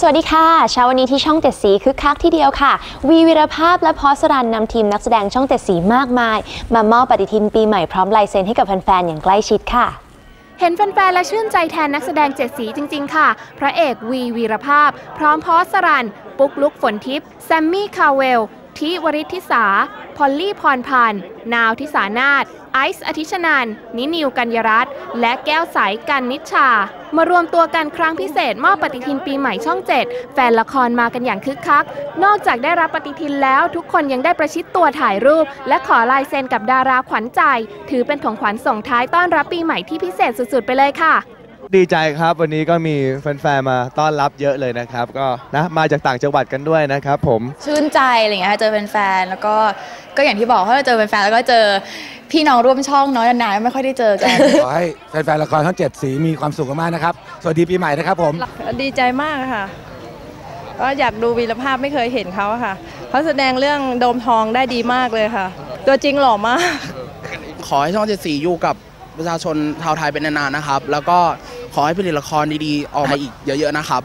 สวัสดีค่ะเช้าวันนี้ที่ช่องเจ็ดสีคึกคักที่เดียวค่ะ วีวิรภาพและพอสรันนำทีมนักแสดงช่องเจ็ดสีมากมาย มามอบปฏิทินปีใหม่พร้อมลายเซ็นให้กับแฟนๆอย่างใกล้ชิดค่ะเห็นแฟนๆและชื่นใจแทนนักแสดงเจ็ดสีจริง ๆ ค่ะ พระเอกวีวีรภาพ พร้อมพอสรัน ปุ๊กลุกฝนทิพย์แซมมี่คาเวลทิวริธิสา พอลลี่พรพันธ์นาวทิสานาถไอซ์อธิชนันนินิวกัญญรัตน์และแก้วใสกันนิชชา มารวมตัวกันครั้งพิเศษมอบปฏิทินปีใหม่ช่อง 7 แฟนละครมากันอย่างคึกคัก นอกจากได้รับปฏิทินแล้วทุกคนยังได้ประชิดตัวถ่ายรูป และขอลายเซ็นกับดาราขวัญใจ ถือเป็นของขวัญส่งท้ายต้อนรับปีใหม่ที่พิเศษสุดๆ ไปเลยค่ะดีใจครับวันนี้ก็มีแฟนๆมาต้อนรับเยอะเลยนะครับ ก็นะมาจากต่างจังหวัดกันด้วยนะครับผมชื่นใจอะไรอย่างเงี้ยค่ะเจอแฟนๆแล้วก็ ก็อย่างที่บอกถ้าเราเจอแฟนๆแล้วก็เจอพี่น้องร่วมช่องน้อยนานๆไม่ค่อยได้เจอกัน ขอให้แฟนๆละครทั้งเจ็ดสีมีความสุขมากๆนะครับ สวัสดีปีใหม่นะครับผม ดีใจมากค่ะ ก็อยากดูวีรภาพไม่เคยเห็นเขาอะค่ะเขาแสดงเรื่องโดมทองได้ดีมากเลยค่ะ ตัวจริงหล่อมาก ขอให้ช่องเจ็ดสีอยู่กับประชาชนชาวไทยเป็นนานๆนะครับ แล้วก็ขอให้ผลิตละครดีๆ ออกมาอีกเยอะๆนะครับ